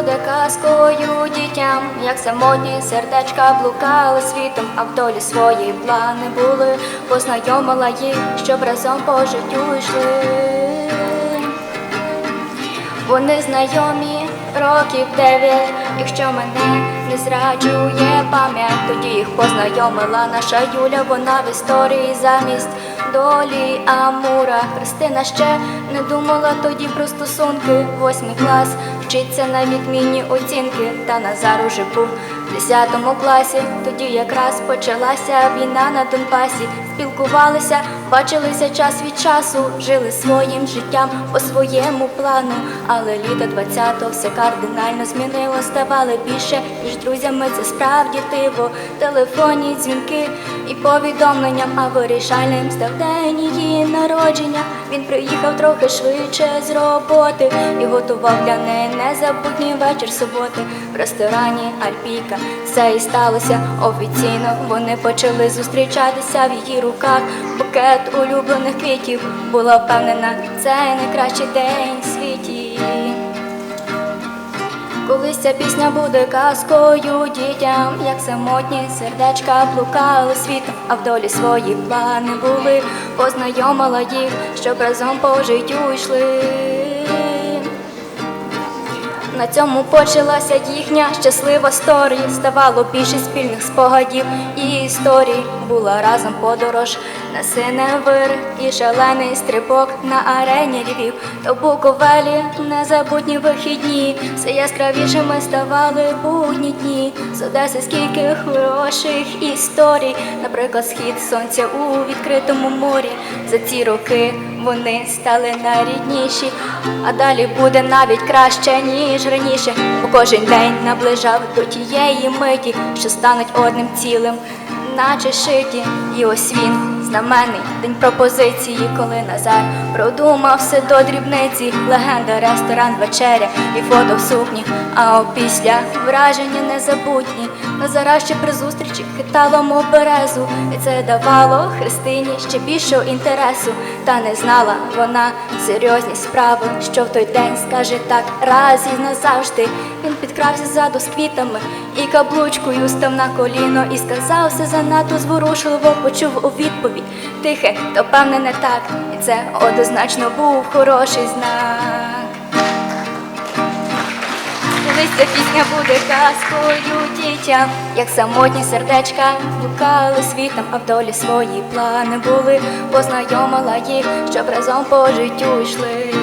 казкою дітям, як самотні сердечка блукали світом, а в долі свої плани були, познайомила їх, щоб разом по життю йшли. Вони знайомі років дев'ять, якщо мене не зраджує пам'ять, тоді їх познайомила наша Юля, вона в історії замість долі Амура. Христина ще не думала тоді про стосунки. Восьмий клас вчиться на відмінні оцінки, та Назар уже був в десятому класі. Тоді якраз почалася війна на Донбасі. Спілкувалися, бачилися час від часу, жили своїм життям по своєму плану. Але літо 20-го все кардинально змінило, ставали більше, ніж друзями. Це справді диво. Телефонні дзвінки і повідомлення, а вирішальним став день її народження. Він приїхав трохи швидше з роботи і готував для неї незабутній вечір суботи в ресторані Альпійка. Все і сталося офіційно. Вони почали зустрічатися в її руках. Букет улюблених квітів була впевнена, це найкращий день в світі. Колись ця пісня буде казкою дітям, як самотні сердечка блукали світом, а в долі свої плани були, познайомила їх, щоб разом по життю йшли. На цьому почалася їхня щаслива сторія. Ставало більше спільних спогадів і історій. Була разом подорож на синевир і шалений стрибок на арені Львів. То Буковелі незабутні вихідні. Все яскравішими ставали будні дні. З Одеси скільки хороших історій. Наприклад, схід сонця у відкритому морі. За ці роки вони стали найрідніші, а далі буде навіть краще, ніж раніше, бо кожен день наближав до тієї миті, що стануть одним цілим, наче шиті. І ось він, знаменний день пропозиції, коли Назар продумав все до дрібниці, легенда, ресторан, вечеря і фото в сукні. А опісля враження незабутні. Назара ще при зустрічі хитало мов березу, і це давало Христині ще більшого інтересу. Та не знала вона серйозні справи, що в той день скаже так раз і назавжди. Він підкрався ззаду з квітами і каблучкою став на коліно і сказав все занадто зворушливо, почув у відповідь тихе, то певне не так, і це однозначно був хороший знак. Колись ця пісня буде казкою дітям, як самотні сердечка блукали світом, а в долі свої плани були, познайомила їх, щоб разом по життю йшли.